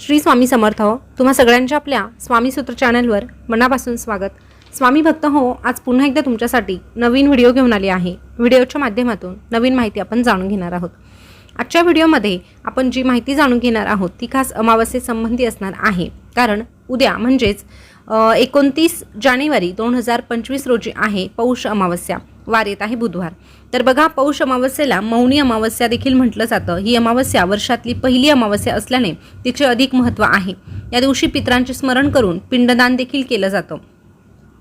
श्री स्वामी समर्थ हो. तुम्हा सगळ्यांच्या आपल्या स्वामी सूत्र चॅनलवर मनापासून स्वागत. स्वामी भक्त हो आज पुन्हा एकदा तुमच्यासाठी नवीन व्हिडिओ घेऊन आले आहे. व्हिडिओच्या माध्यमातून नवीन माहिती आपण जाणून घेणार आहोत. आजच्या व्हिडिओमध्ये आपण जी माहिती जाणून घेणार आहोत ती खास अमावस्येसंबंधी असणार आहे. कारण उद्या म्हणजेच एकोणतीस जानेवारी दोन हजार पंचवीस रोजी आहे पौष अमावस्या. वार येत आहे बुधवार. तर बघा पौष अमावस्येला मौनी अमावस्या देखील म्हटलं जातं. ही अमावस्या वर्षातली पहिली अमावस्या असल्याने तिचे अधिक महत्त्व आहे. या दिवशी पित्रांचे स्मरण करून पिंडदान देखील केलं जातं.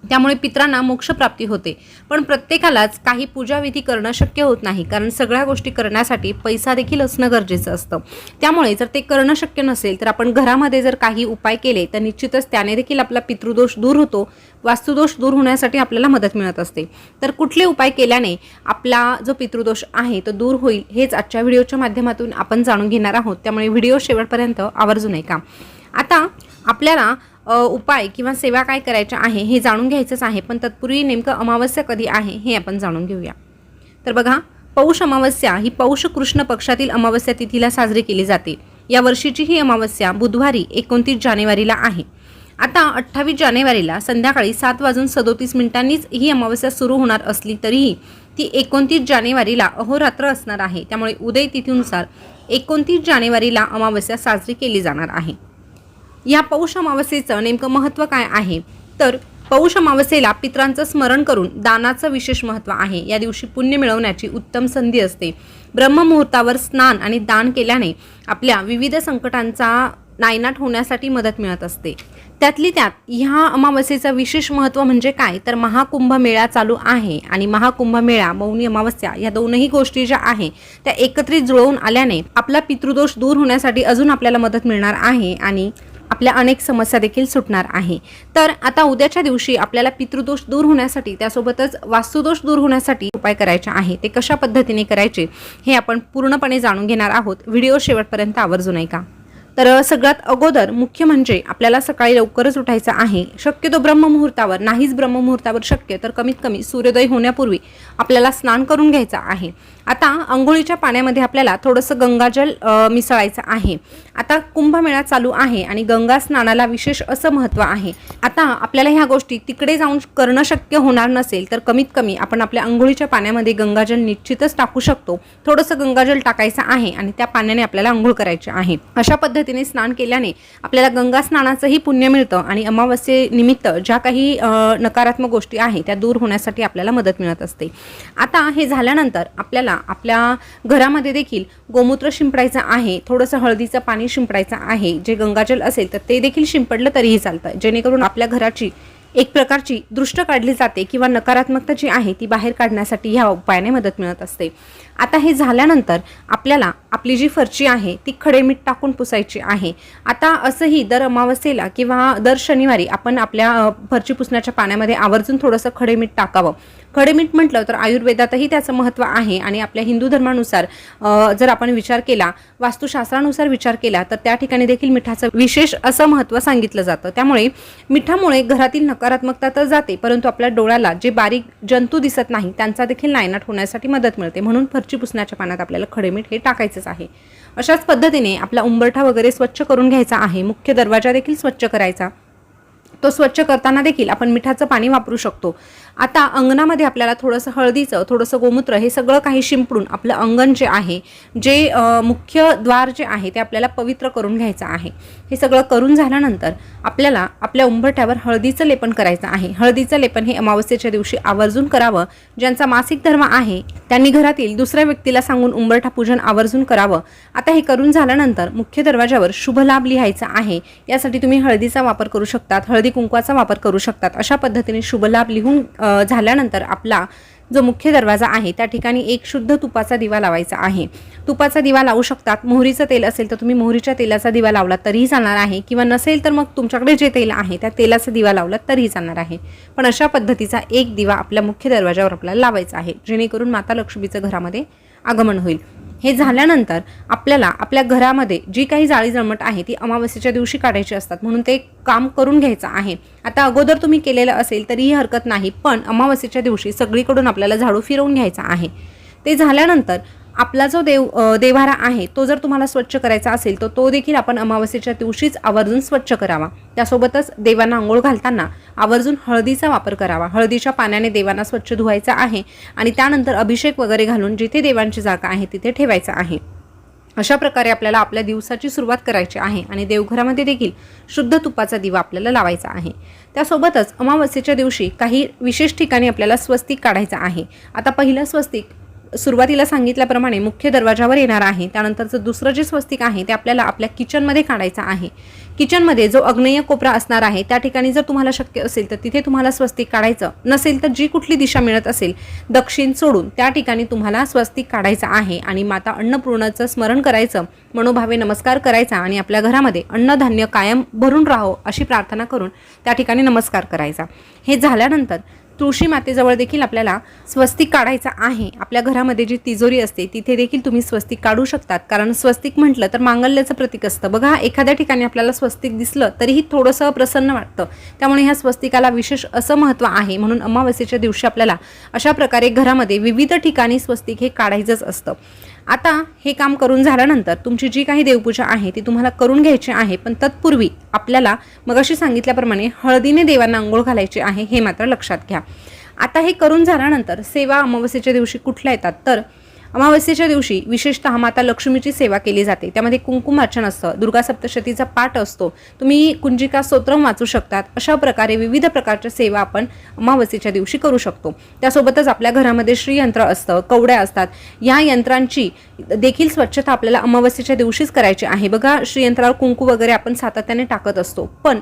त्यामुळे पित्रांना मोक्षप्राप्ती होते. पण प्रत्येकालाच काही पूजाविधी करणं शक्य होत नाही कारण सगळ्या गोष्टी करण्यासाठी पैसा देखील असणं गरजेचं असतं. त्यामुळे जर ते करणं शक्य नसेल तर आपण घरामध्ये जर काही उपाय केले तर निश्चितच त्याने देखील आपला पितृदोष दूर होतो वास्तुदोष दूर होण्यासाठी आपल्याला मदत मिळत असते. तर कुठले उपाय केल्याने आपला जो पितृदोष आहे तो दूर होईल हेच आजच्या व्हिडिओच्या माध्यमातून आपण जाणून घेणार आहोत. त्यामुळे व्हिडिओ शेवटपर्यंत आवर्जून ऐका. आता आपल्याला उपाय किंवा सेवा काय करायच्या आहे हे जाणून घ्यायचंच आहे पण तत्पूर्वी नेमकं अमावस्या कधी आहे हे आपण जाणून घेऊया. तर बघा पौष अमावस्या ही पौष कृष्ण पक्षातील अमावस्या तिथीला साजरी केली जाते. या वर्षीची ही अमावस्या बुधवारी एकोणतीस जानेवारीला आहे. आता अठ्ठावीस जानेवारीला संध्याकाळी सात वाजून सदोतीस मिनिटांनीच ही अमावस्या सुरू होणार असली तरीही ती एकोणतीस जानेवारीला अहोरात्र असणार आहे. त्यामुळे उदय तिथीनुसार एकोणतीस जानेवारीला अमावस्या साजरी केली जाणार आहे. या पौष अमावस्येचं नेमकं महत्त्व काय आहे? तर पौष अमावस्येला पित्रांचं स्मरण करून दानाचं विशेष महत्त्व आहे. या दिवशी पुण्य मिळवण्याची उत्तम संधी असते. ब्रह्ममुहूर्तावर स्नान आणि दान केल्याने आपल्या विविध संकटांचा नायनाट होण्यासाठी मदत मिळत असते. त्यातली त्यात ह्या अमावस्येचं विशेष महत्त्व म्हणजे काय? तर महाकुंभ मेळा चालू आहे आणि महाकुंभ मेळा मौनी अमावस्या या दोनही गोष्टी ज्या आहे त्या एकत्रित जुळवून आल्याने आपला पितृदोष दूर होण्यासाठी अजून आपल्याला मदत मिळणार आहे आणि आपल्या अनेक समस्या देखील सुटणार आहे. तर आता उद्याच्या दिवशी आपल्याला पितृदोष दूर होण्यासाठी त्यासोबतच वास्तुदोष दूर होण्यासाठी उपाय करायचे आहे. ते कशा पद्धतीने करायचे हे आपण पूर्णपणे जाणून घेणार आहोत. व्हिडिओ शेवटपर्यंत आवर्जून ऐका. तर सगळ्यात अगोदर मुख्य म्हणजे आपल्याला सकाळी लवकरच उठायचं आहे. शक्यतो ब्रह्ममुहूर्तावर नाहीच ब्रह्ममुहूर्तावर शक्य तर कमीत कमी सूर्योदय होण्यापूर्वी आपल्याला स्नान करून घ्यायचं आहे. आता आंघोळीच्या पाण्यामध्ये आपल्याला थोडंसं गंगाजल मिसळायचं आहे. आता कुंभमेळा चालू आहे आणि गंगा स्नानाला विशेष असं महत्त्व आहे. आता आपल्याला ह्या गोष्टी तिकडे जाऊन करणं शक्य होणार नसेल तर कमीत कमी आपण आपल्या आंघोळीच्या पाण्यामध्ये गंगाजल निश्चितच टाकू शकतो. थोडंसं गंगाजल टाकायचं आहे आणि त्या पाण्याने आपल्याला आंघोळ करायची आहे. अशा पद्धतीने स्नान केल्याने आपल्याला गंगा स्नानाचंही पुण्य मिळतं आणि अमावस्येनिमित्त ज्या काही नकारात्मक गोष्टी आहेत त्या दूर होण्यासाठी आपल्याला मदत मिळत असते. आता हे झाल्यानंतर आपल्याला आपल्या घरामध्ये देखील गोमूत्र शिंपडायचं आहे थोडंसं हळदीचं पाणी शिंपडायचं आहे जे गंगाजल असेल तर ते देखील शिंपडलं तरीही चालतं. जेणेकरून आपल्या घराची एक प्रकारची दृष्ट काढली जाते किंवा नकारात्मकता जी आहे ती बाहेर काढण्यासाठी ह्या उपायाने मदत मिळत असते. आता हे झाल्यानंतर आपल्याला आपली जी फरची आहे ती खडे मीठ टाकून पुसायची आहे. आता असंही दर अमावस्येला किंवा दर शनिवारी आपण आपल्या फरची पुसण्याच्या पाण्यामध्ये आवर्जून थोडंसं खडे मीठ टाकावं. खडे मीठ म्हटलं तर आयुर्वेदातही त्याचं महत्त्व आहे आणि आपल्या हिंदू धर्मानुसार जर आपण विचार केला वास्तुशास्त्रानुसार विचार केला तर त्या ठिकाणी देखील मिठाचं विशेष असं महत्त्व सांगितलं जातं. त्यामुळे मिठामुळे घरातील नकारात्मकता तर जाते परंतु आपल्या डोळ्याला जे बारीक जंतू दिसत नाही त्यांचा देखील नायनाट होण्यासाठी मदत मिळते. म्हणून फरची पुसण्याच्या पाण्यात आपल्याला खडे मीठ हे टाकायचंच आहे. अशाच पद्धतीने आपला उंबरठा वगैरे स्वच्छ करून घ्यायचा आहे. मुख्य दरवाजा देखील स्वच्छ करायचा. तो स्वच्छ करताना देखील आपण मिठाचं पाणी वापरू शकतो. आता अंगणामध्ये आपल्याला थोडंसं हळदीचं थोडंसं गोमूत्र हे सगळं काही शिंपडून आपलं अंगण जे आहे जे मुख्य द्वार जे आहे ते आपल्याला पवित्र करून घ्यायचं आहे. हे सगळं करून झाल्यानंतर आपल्याला आपल्या उंबरठ्यावर हळदीचं लेपन करायचं आहे. हळदीचं लेपन हे अमावस्येच्या दिवशी आवर्जून करावं. ज्यांचा मासिक धर्म आहे त्यांनी घरातील दुसऱ्या व्यक्तीला सांगून उंबरठा पूजन आवर्जून करावं. आता हे करून झाल्यानंतर मुख्य दरवाजावर शुभ लाभ लिहायचा आहे. यासाठी तुम्ही हळदीचा वापर करू शकतात. हळदी कुंकवाचा वापर करू शकतात. अशा पद्धतीने शुभ लाभ लिहून झाल्यानंतर आपला जो मुख्य दरवाजा आहे त्या ठिकाणी एक शुद्ध तुपाचा दिवा लावायचा आहे. तुपाचा दिवा लावू शकतात. मोहरीचं तेल असेल तर तुम्ही मोहरीच्या तेलाचा दिवा लावला तरीही चालणार आहे. किंवा नसेल तर मग तुमच्याकडे जे तेल आहे त्या तेलाचा दिवा लावला तरीही चालणार आहे. पण अशा पद्धतीचा एक दिवा आपल्या मुख्य दरवाजावर आपल्याला लावायचा आहे. जेणेकरून माता लक्ष्मीचं घरामध्ये आगमन होईल. हे झाल्यानंतर आपल्याला आपल्या घरामध्ये जी काही जाळी जळमट आहे ती अमावस्येच्या दिवशी काढायची असतात. म्हणून ते काम करून घ्यायचं आहे. आता अगोदर तुम्ही केलेलं असेल तरीही हरकत नाही पण अमावस्येच्या दिवशी सगळीकडून आपल्याला झाडू फिरवून घ्यायचा आहे. ते झाल्यानंतर आपला जो देव देवारा आहे तो जर तुम्हाला स्वच्छ करायचा असेल तर तो देखील आपण अमावस्येच्या दिवशीच आवर्जून स्वच्छ करावा. त्यासोबतच देवांना आंघोळ घालताना आवर्जून हळदीचा वापर करावा. हळदीच्या पाण्याने देवांना स्वच्छ धुवायचा आहे आणि त्यानंतर अभिषेक वगैरे घालून जिथे देवांची जागा आहे तिथे ठेवायचा आहे. अशा प्रकारे आपल्याला आपल्या दिवसाची सुरुवात करायची आहे आणि देवघरामध्ये देखील शुद्ध तुपाचा दिवा आपल्याला लावायचा आहे. त्यासोबतच अमावस्येच्या दिवशी काही विशेष ठिकाणी आपल्याला स्वस्तिक काढायचं आहे. आता पहिलं स्वस्तिक सुरुवातीला सांगितल्याप्रमाणे मुख्य दरवाजावर येणार आहे. त्यानंतरचं दुसरं जे स्वस्तिक आहे ते आपल्याला आपल्या किचनमध्ये काढायचं आहे. किचनमध्ये जो अग्नेय कोपरा असणार आहे त्या ठिकाणी जर तुम्हाला शक्य असेल तर तिथे तुम्हाला स्वस्तिक काढायचं नसेल तर जी कुठली दिशा मिळत असेल दक्षिण सोडून त्या ठिकाणी तुम्हाला स्वस्तिक काढायचं आहे. आणि माता अन्नपूर्णाचं स्मरण करायचं मनोभावे नमस्कार करायचा आणि आपल्या घरामध्ये अन्नधान्य कायम भरून राहो अशी प्रार्थना करून त्या ठिकाणी नमस्कार करायचा. हे झाल्यानंतर तुळशी मातेजवळ देखील आपल्याला स्वस्तिक काढायचा आहे. आपल्या घरामध्ये जी तिजोरी असते तिथे देखील तुम्ही स्वस्तिक काढू शकतात. कारण स्वस्तिक म्हटलं तर मांगल्याचं प्रतीक असतं. बघा एखाद्या ठिकाणी आपल्याला स्वस्तिक दिसलं तरीही थोडंसं प्रसन्न वाटतं. त्यामुळे ह्या स्वस्तिकाला विशेष असं महत्त्व आहे. म्हणून अमावस्येच्या दिवशी आपल्याला अशा प्रकारे घरामध्ये विविध ठिकाणी स्वस्तिक हे काढायचंच असतं. आता हे काम करून झाल्यानंतर तुमची जी काही देवपूजा आहे ती तुम्हाला करून घ्यायची आहे पण तत्पूर्वी आपल्याला मगाशी सांगितल्याप्रमाणे हळदीने देवांना आंघोळ घालायची आहे हे मात्र लक्षात घ्या. आता हे करून झाल्यानंतर सेवा अमावस्येच्या दिवशी कुठल्या येतात? तर अमावस्येच्या दिवशी विशेषतः माता लक्ष्मीची सेवा केली जाते. त्यामध्ये कुंकुमार्चन असतं दुर्गा सप्तशतीचा पाठ असतो. तुम्ही कुंजिका स्तोत्रम वाचू शकतात. अशा प्रकारे विविध प्रकारच्या सेवा आपण अमावस्येच्या दिवशी करू शकतो. त्यासोबतच आपल्या घरामध्ये श्रीयंत्र असतं कवड्या असतात. या यंत्रांची देखील स्वच्छता आपल्याला अमावस्येच्या दिवशीच करायची आहे. बघा श्रीयंत्रावर कुंकू वगैरे आपण सातत्याने टाकत असतो. पण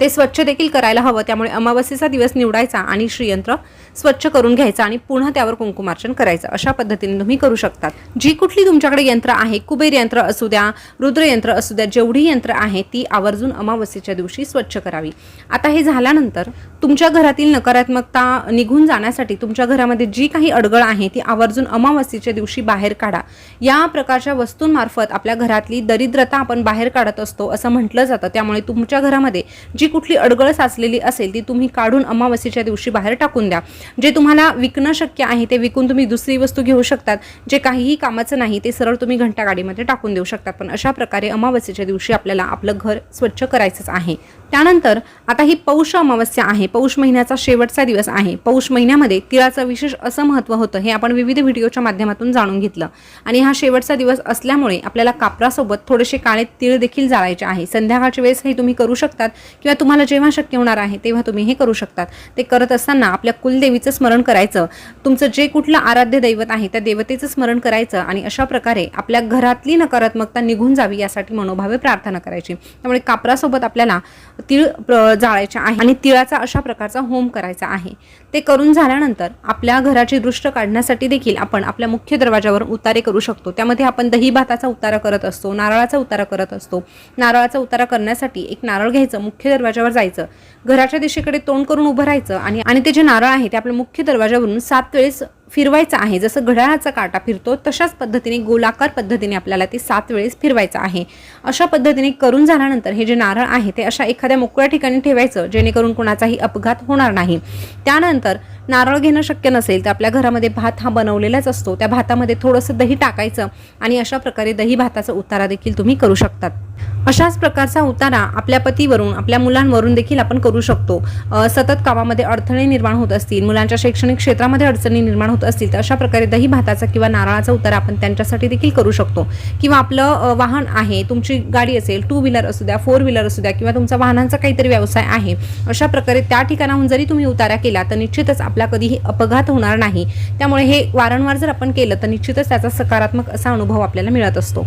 ते स्वच्छ देखील करायला हवं. त्यामुळे अमावस्येचा दिवस निवडायचा आणि श्रीयंत्र स्वच्छ करून घ्यायचं आणि पुन्हा त्यावर कुंकुमार्चन करायचं. अशा पद्धतीने तुम्ही करू शकतात. जी कुठली तुमच्याकडे यंत्र आहे कुबेर यंत्र असू द्या रुद्रयंत्र असू द्या जेवढी यंत्र आहे ती आवर्जून अमावस्येच्या दिवशी स्वच्छ करावी. आता हे झाल्यानंतर तुमच्या घरातील नकारात्मकता निघून जाण्यासाठी तुमच्या घरामध्ये जी काही अडगळ आहे ती आवर्जून अमावस्येच्या दिवशी बाहेर काढा. या प्रकारच्या वस्तूंमार्फत आपल्या घरातली दरिद्रता आपण बाहेर काढत असतो असं म्हटलं जातं. त्यामुळे तुमच्या घरामध्ये जी कुठली अडगळ साचलेली असेल ती तुम्ही काढून अमावस्येच्या दिवशी बाहेर टाकून द्या. जे तुम्हाला विकणं शक्य आहे ते विकून तुम्ही दुसरी वस्तू घेऊ शकतात. जे काहीही कामाचं नाही ते सरळ तुम्ही घंटा गाडीमध्ये टाकून देऊ शकतात. पण अशा प्रकारे अमावस्येच्या दिवशी आपल्याला आपलं घर स्वच्छ करायचंच आहे. त्यानंतर आता ही पौष अमावस्या आहे पौष महिन्याचा शेवटचा दिवस आहे. पौष महिन्यामध्ये तिळाचं विशेष असं महत्त्व होतं हे आपण विविध व्हिडिओच्या माध्यमातून जाणून घेतलं. आणि हा शेवटचा दिवस असल्यामुळे आपल्याला कापरासोबत थोडेसे काळे तिळ देखील जाळायचे आहे. संध्याकाळच्या वेळेस हे तुम्ही करू शकतात किंवा तुम्हाला जेव्हा शक्य होणार आहे तेव्हा तुम्ही हे करू शकतात. ते करत असताना आपल्या कुलदेवीचं स्मरण करायचं. तुमचं जे कुठलं आराध्य दैवत आहे त्या देवतेचं स्मरण करायचं आणि अशा प्रकारे आपल्या घरातली नकारात्मकता निघून जावी यासाठी मनोभावे प्रार्थना करायची. त्यामुळे कापरासोबत आपल्याला तीळ प्र- जाळायचे आहे आणि तिळाचा अशा प्रकारचा होम करायचा आहे. ते करून झाल्यानंतर आपल्या घराची दृष्ट काढण्यासाठी देखील आपण आपल्या मुख्य दरवाजावर उतारे करू शकतो. त्यामध्ये आपण दही भाताचा उतारा करत असतो नारळाचा उतारा करत असतो. नारळाचा उतारा करण्यासाठी एक नारळ घ्यायचं मुख्य दरवाजावर जायचं. घराच्या दिशेकडे तोंड करून उभं राहायचं आणि आणि ते जे नारळ आहे ते आपल्या मुख्य दरवाजावरून सात वेळेस फिरवायचं आहे. जसं घड्याळाचा काटा फिरतो तशाच पद्धतीने गोलाकार पद्धतीने आपल्याला ते सात वेळेस फिरवायचं आहे. अशा पद्धतीने करून झाल्यानंतर हे जे नारळ आहे ते अशा एखाद्या मोकळ्या ठिकाणी ठेवायचं जेणेकरून कुणाचाही अपघात होणार नाही. त्यानंतर नारळ घेणं शक्य नसेल तर आपल्या घरामध्ये भात हा बनवलेलाच असतो. त्या भातामध्ये थोडंसं दही टाकायचं आणि अशा प्रकारे दही भाताचा उतारा देखील तुम्ही करू शकतात. अशाच प्रकारचा उतारा आपल्या पतीवरून आपल्या मुलांवरून देखील आपण करू शकतो. सतत कामामध्ये अडथळे निर्माण होत असतील मुलांच्या शैक्षणिक क्षेत्रामध्ये अडचणी निर्माण होत असतील तर अशा प्रकारे दही भाताचा किंवा नारळाचा उतारा आपण त्यांच्यासाठी देखील करू शकतो. किंवा आपलं वाहन आहे तुमची गाडी असेल टू व्हीलर असू द्या फोर व्हीलर असू द्या किंवा तुमचा वाहनांचा काहीतरी व्यवसाय आहे अशा प्रकारे त्या ठिकाणाहून जरी तुम्ही उतारा केला तर निश्चितच आपला कधीही अपघात होणार नाही. त्यामुळे हे वारंवार जर आपण केलं तर निश्चितच त्याचा सकारात्मक असा अनुभव आपल्याला मिळत असतो.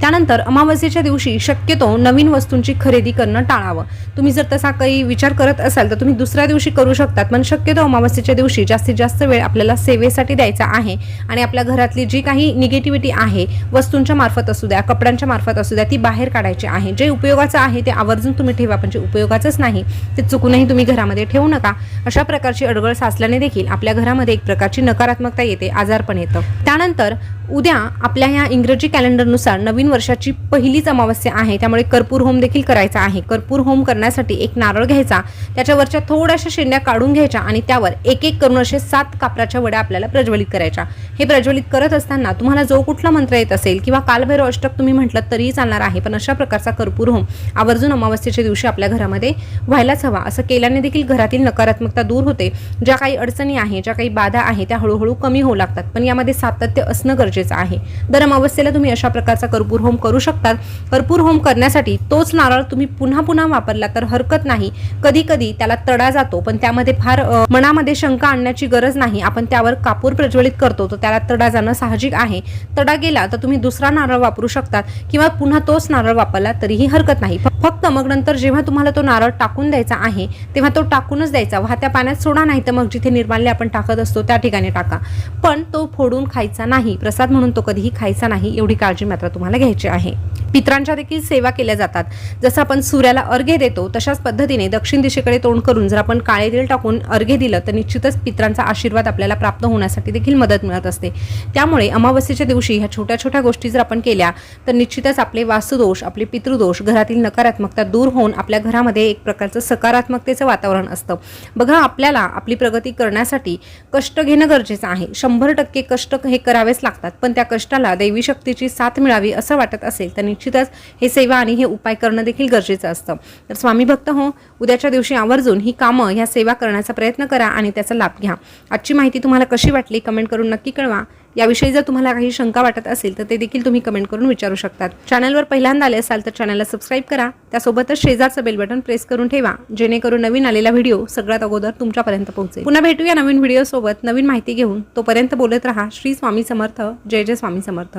त्यानंतर अमावस्येच्या दिवशी शक्यतो नवीन वस्तूंची खरेदी करणं टाळावं. तुम्ही जर तसा काही विचार करत असाल तर तुम्ही दुसऱ्या दिवशी करू शकतात पण शक्यतो अमावस्येच्या दिवशी जास्तीत जास्त वेळ आपल्याला सेवेसाठी द्यायचा आहे आणि आपल्या घरातली जी काही निगेटिव्हिटी आहे वस्तूंच्या मार्फत असू द्या कपड्यांच्या मार्फत असू द्या ती बाहेर काढायची आहे. जे उपयोगाचं आहे ते आवर्जून तुम्ही ठेवा पण जे उपयोगाचंच नाही ते चुकूनही तुम्ही घरामध्ये ठेवू नका. अशा प्रकारची अडगळ साचल्याने देखील आपल्या घरामध्ये एक प्रकारची नकारात्मकता येते आजारपण येतं. त्यानंतर उद्या आपल्या ह्या इंग्रजी कॅलेंडरनुसार नवीन वर्षाची पहिलीच अमावस्या आहे. त्यामुळे कर्पूर होम देखील करायचा आहे. कर्पूर होम करण्यासाठी एक नारळ घ्यायचा. त्याच्यावरच्या थोड्याशा शेंड्या काढून घ्यायच्या आणि त्यावर एक एक करून असे सात कापराच्या वड्या आपल्याला प्रज्वलित करायच्या. हे प्रज्वलित करत असताना तुम्हाला जो कुठला मंत्र येत असेल किंवा कालभैरव अष्टक तुम्ही म्हटलं तरीही चालणार आहे. पण अशा प्रकारचा कर्पूर होम आवर्जून अमावस्येच्या दिवशी आपल्या घरामध्ये व्हायलाच हवा. असं केल्याने देखील घरातील नकारात्मकता दूर होते. ज्या काही अडचणी आहे ज्या काही बाधा आहे त्या हळूहळू कमी होऊ लागतात. पण यामध्ये सातत्य असणं गरजेचं आहे. दर अमावस्येला तुम्ही अशा प्रकारचा कर्पूर होम करू शकतात. कर्पूर होम करण्यासाठी तोच नारळ तुम्ही पुन्हा पुन्हा वापरला तर हरकत नाही. कधी कधी त्याला तडा जातो पण त्यामध्ये फार मनामध्ये शंका आणण्याची गरज नाही. आपण त्यावर कापूर प्रज्वलित करतो तर त्याला तडा जाणं साहजिक आहे. तडा गेला तर तुम्ही दुसरा नारळ वापरू शकतात किंवा पुन्हा तोच नारळ वापरला तरीही हरकत नाही. फक्त मग नंतर जेव्हा तुम्हाला तो नारळ टाकून द्यायचा आहे तेव्हा तो टाकूनच द्यायचा. वाहत्या पाण्यात सोडा नाही तर मग जिथे निर्माल्य आपण टाकत असतो त्या ठिकाणी टाका. पण तो फोडून खायचा नाही. प्रसाद म्हणून तो कधीही खायचा नाही एवढी काळजी मात्र तुम्हाला घ्यायची आहे. पित्रांच्या देखील सेवा केल्या जातात. जसं आपण सूर्याला अर्घ्य देतो तशाच पद्धतीने दक्षिण दिशेकडे तोंड करून जर आपण काळे तेल टाकून अर्घ्य दिलं तर निश्चितच पित्रांचा आशीर्वाद आपल्याला प्राप्त होण्यासाठी देखील मदत मिळत असते. त्यामुळे अमावस्येच्या दिवशी ह्या छोट्या छोट्या गोष्टी जर आपण केल्या तर निश्चितच आपले वास्तुदोष आपले पितृदोष घरातील नकारात्मकता दूर होऊन आपल्या घरामध्ये एक प्रकारचं सकारात्मकतेचं वातावरण असतं. बघा आपल्याला आपली प्रगती करण्यासाठी कष्ट घेणं गरजेचं आहे. शंभर टक्के कष्ट हे करावेच लागतात पण त्या कष्टाला दैवी शक्तीची साथ मिळावी असं वाटत असेल तर निश्चितच हे सेवा आणि हे उपाय करणं देखील गरजेचं असतं. तर स्वामी भक्त हो उद्याच्या दिवशी आवर्जून ही कामं ह्या सेवा करण्याचा प्रयत्न करा आणि त्याचा लाभ घ्या. आजची माहिती तुम्हाला कशी वाटली कमेंट करून नक्की कळवा. याविषयी जर तुम्हाला काही शंका वाटत असेल तर ते देखील तुम्ही कमेंट करून विचारू शकतात. चॅनलवर पहिल्यांदा आले असाल तर चॅनलला सबस्क्राईब करा. त्यासोबतच शेजारचं बेल बटन प्रेस करून ठेवा जेणेकरून नवीन आलेला व्हिडिओ सगळ्यात अगोदर तुमच्यापर्यंत पोहोचेल. पुन्हा भेटूया नवीन व्हिडिओ सोबत नवीन माहिती घेऊन. तोपर्यंत बोलत राहा. श्री स्वामी समर्थ. जय जय स्वामी समर्थ.